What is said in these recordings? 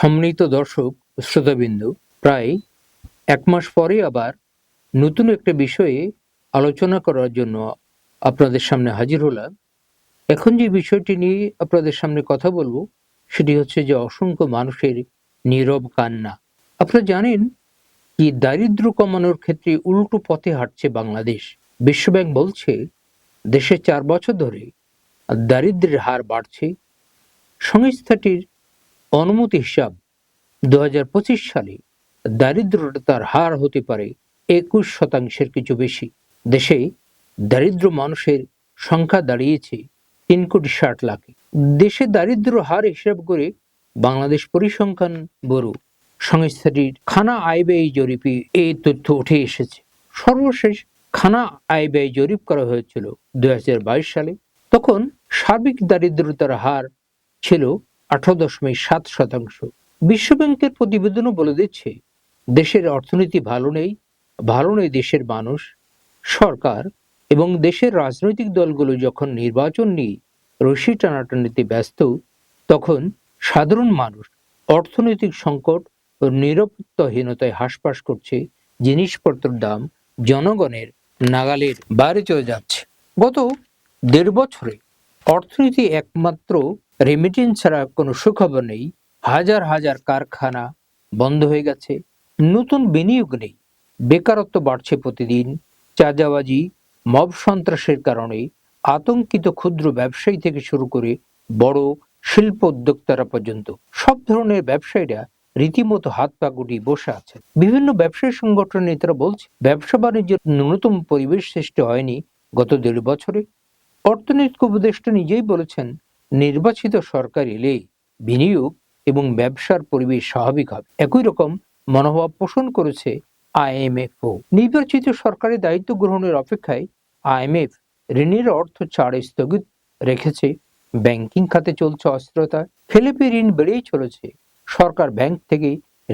সম্মিলিত দর্শক, শ্রোতাবিন্দু, প্রায় এক মাস পরে আবার নতুন একটা বিষয়ে আলোচনা করার জন্য আপনাদের সামনে হাজির হলাম। এখন যে বিষয়টি নিয়ে আপনাদের সামনে কথা বলব, সেটি হচ্ছে যে অসংখ্য মানুষের নীরব কান্না। আপনারা জানেন কি দারিদ্র কমানোর ক্ষেত্রে উল্টো পথে হাঁটছে বাংলাদেশ। বিশ্বব্যাংক বলছে দেশে চার বছর ধরে দারিদ্র্যের হার বাড়ছে। সংস্থাটির অনুমতি হিসাব। দু হাজার পঁচিশ সালে দারিদ্রতার হার হতে পারে একুশ শতাংশের কিছু বেশি। দেশে দারিদ্র মানুষের সংখ্যা দাঁড়িয়েছে তিন কোটি ষাট লাখে। দেশে দারিদ্র হার হিসাব করে বাংলাদেশ পরিসংখ্যান ব্যুরো সংস্থাটির খানা আয় ব্যয় জরিপে এই তথ্য উঠে এসেছে। সর্বশেষ খানা আয় ব্যয় জরিপ করা হয়েছিল দুই হাজার বাইশ সালে। তখন সার্বিক দারিদ্রতার হার ছিল আঠারো দশমিক সাত শতাংশ। বিশ্বব্যাংকের প্রতিবেদনও বলে দিচ্ছে, দেশের অর্থনীতি ভালো নেই ভালো নেই দেশের মানুষ, সরকার এবং দেশের রাজনৈতিক দলগুলো যখন নির্বাচন নিয়ে রশি টানাটানিতে ব্যস্ত, তখন সাধারণ মানুষ অর্থনৈতিক সংকট ও নিরাপত্তাহীনতায় হাসপাস করছে, জিনিসপত্রের দাম জনগণের নাগালের বাইরে চলে যাচ্ছে। গত দেড় বছরে অর্থনীতি একমাত্র রেমিটেন্স ছাড়া কোনো সুখবর নেই। হাজার হাজার কারখানা বন্ধ হয়ে গেছে। নতুন বিনিয়োগ নেই। বেকারত্ব বাড়ছে প্রতিদিন। চাঁদাবাজি, মব সন্ত্রাসের কারণে আতঙ্কিত ক্ষুদ্র ব্যবসায়ী থেকে শুরু করে বড় শিল্প উদ্যোক্তারা পর্যন্ত সব ধরনের ব্যবসায়ীরা রীতিমতো হাত পা গুটিয়ে বসে আছে। বিভিন্ন ব্যবসায়ী সংগঠনের নেতারা বলছে, ব্যবসা বাণিজ্যের ন্যূনতম পরিবেশ সৃষ্টি হয়নি গত দেড় বছরে। অর্থনৈতিক উপদেষ্টা নিজেই বলেছেন নির্বাচিত সরকার এলে বিনিয়োগ এবং ব্যবসার পরিবেশ স্বাভাবিক হবে। একই রকম মনোভাব পোষণ করেছে আইএমএফও। নির্বাচিত সরকারের দায়িত্ব গ্রহণের অপেক্ষায় আইএমএফ ঋণের অর্থ ছাড় স্থগিত রেখেছে। ব্যাংকিং খাতে চলছে অস্থিরতা, ফেলেপি ঋণ বেড়েই চলেছে, সরকার ব্যাংক থেকে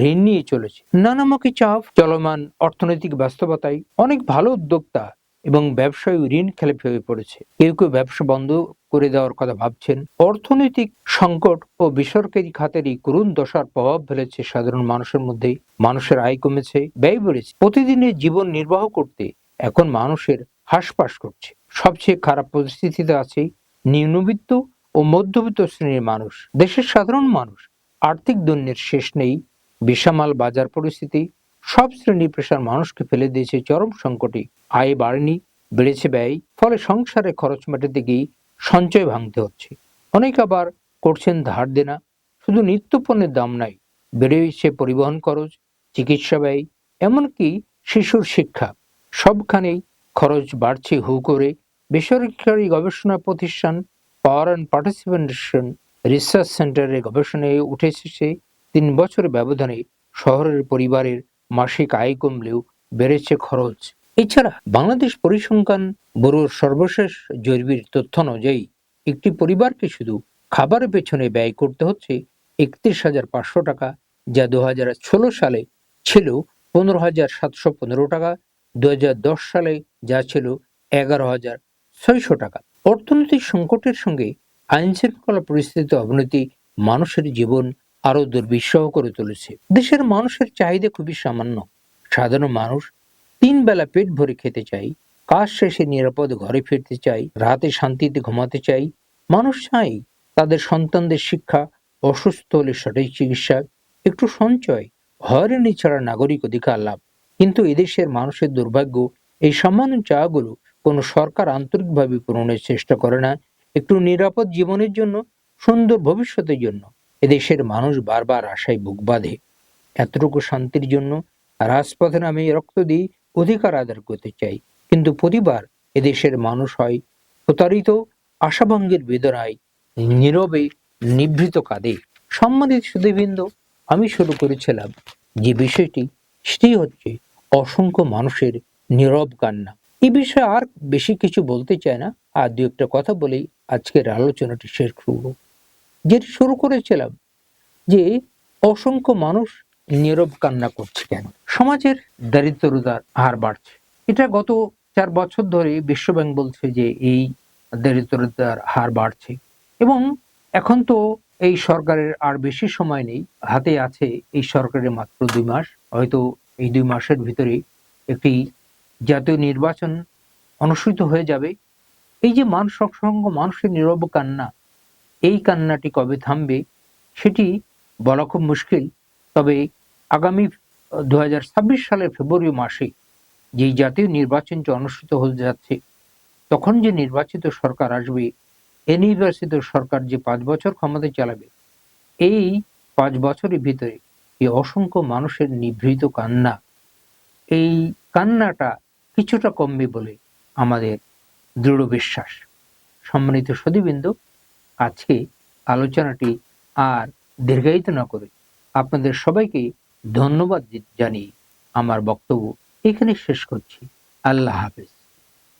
ঋণ নিয়ে চলেছে। নানামুখী চাপ, চলমান অর্থনৈতিক বাস্তবতায় অনেক ভালো উদ্যোক্তা এবং ব্যবসায়ী ঋণ খেলাপি হয়ে পড়েছে। কেউ কেউ ব্যবসা বন্ধ করে দেওয়ার কথা ভাবছেন। অর্থনৈতিক সংকট ও বেসরকারি খাতের এই করুণ দশার প্রভাব ফেলেছে সাধারণ মানুষের মধ্যে মানুষের আয় কমেছে, ব্যয় বেড়েছে। প্রতিদিনের জীবন নির্বাহ করতে এখন মানুষের হাসপাস করছে। সবচেয়ে খারাপ পরিস্থিতিতে আছে নিম্নবিত্ত ও মধ্যবিত্ত শ্রেণির মানুষ। দেশের সাধারণ মানুষ আর্থিক দৈন্যের শেষ নেই। বিশামাল বাজার পরিস্থিতি সব শ্রেণি পেশার মানুষকে ফেলে দিয়েছে চরম সংকটে। আয় বাড়েনি, বেড়েছে ব্যয়, ফলে সংসারে খরচ মেটাতে গিয়ে সঞ্চয় ভাঙতে হচ্ছে। অনেক আবার করছেন ধার দেনা, শুধু নিত্য পণ্যের দাম নাই, বেড়ে বেড়েছে পরিবহন খরচ, চিকিৎসা ব্যয়, এমনকি শিশুর শিক্ষা। সবখানেই খরচ বাড়ছে হু করে। বেসরকারি গবেষণা প্রতিষ্ঠান পাওয়ার অ্যান্ড পার্টিসিপেশন রিসার্চ সেন্টারের গবেষণায় উঠে এসেছে তিন বছরের ব্যবধানে শহরের পরিবারের মাসিক আয় কমলেও বেড়েছে খরচ। এছাড়া বাংলাদেশ পরিসংখ্যান ব্যুরোর সর্বশেষ জরিপের তথ্য অনুযায়ী, একটি পরিবারকে শুধু খাবারের পেছনে ব্যয় করতে হচ্ছে একত্রিশ হাজার পাঁচশো টাকা, যা দু হাজার ষোলো সালে ছিল পনেরো হাজার সাতশো পনেরো টাকা দু হাজার দশ সালে যা ছিল এগারো হাজার ছয়শো টাকা। অর্থনৈতিক সংকটের সঙ্গে আইনশৃঙ্খলা পরিস্থিতি অবনতি মানুষের জীবন আরও দুর্বিষহ করে তুলেছে। দেশের মানুষের চাহিদা খুবই সামান্য। সাধারণ মানুষ তিন বেলা পেট ভরে খেতে চাই কাজ শেষে নিরাপদ ঘরে ফিরতে চাই রাতে শান্তিতে ঘুমাতে চাই মানুষ চাই তাদের সন্তানদের শিক্ষা, অসুস্থ হলে সঠিক চিকিৎসা, একটু সঞ্চয়, হয়রানি ছাড়া নাগরিক অধিকার লাভ। কিন্তু এদেশের মানুষের দুর্ভাগ্য, এই সামান্য চাগুলো কোনো সরকার আন্তরিকভাবে পূরণের চেষ্টা করে না। একটু নিরাপদ জীবনের জন্য, সুন্দর ভবিষ্যতের জন্য। এদেশের মানুষ বারবার আশায় বুক বাঁধে। এতটুকু শান্তির জন্য রাজপথে নামে রক্ত দিয়ে অধিকার আদায় করতে চাই। কিন্তু প্রতিবার এদেশের মানুষ হয় প্রতারিত, আশাভঙ্গের বেদনায়, নীরবে, নিভৃত কাঁদে সম্মানিত সুদীবৃন্দ আমি শুরু করেছিলাম যে বিষয়টি, সেটি হচ্ছে অসংখ্য মানুষের নীরব কান্না। এই বিষয়ে আর বেশি কিছু বলতে চায় না। আর দু একটা কথা বলেই আজকের আলোচনাটি শেষ করব। যেটি শুরু করেছিলাম যে অসংখ্য মানুষ নীরব কান্না করছে কেন? সমাজের দারিদ্রতার হার বাড়ছে। এটা গত চার বছর ধরে বিশ্বব্যাংক বলছে যে এই দারিদ্রতার হার বাড়ছে এবং এখন তো এই সরকারের আর বেশি সময় নেই। হাতে আছে এই সরকারের মাত্র দুই মাস। হয়তো এই দুই মাসের ভিতরে একটি জাতীয় নির্বাচন অনুষ্ঠিত হয়ে যাবে। এই যে মান সৎসঙ্গ, মানুষের নীরব কান্না এই কান্নাটি কবে থামবে সেটি বলা খুব মুশকিল। তবে আগামী দু হাজার ছাব্বিশ সালের ফেব্রুয়ারি মাসে যেই জাতীয় নির্বাচনটি অনুষ্ঠিত হতে যাচ্ছে, তখন যে নির্বাচিত সরকার আসবে এই নির্বাচিত সরকার যে পাঁচ বছর ক্ষমতায় চালাবে, এই পাঁচ বছরের ভিতরে এই অসংখ্য মানুষের নিভৃত কান্না। এই কান্নাটা কিছুটা কমবে বলে আমাদের দৃঢ় বিশ্বাস। সম্মানিত সদীবৃন্দ আজকে আলোচনাটি আর দীর্ঘায়িত না করে আপনাদের সবাইকে ধন্যবাদ জানিয়ে আমার বক্তব্য এখানে শেষ করছি। আল্লাহ হাফেজ।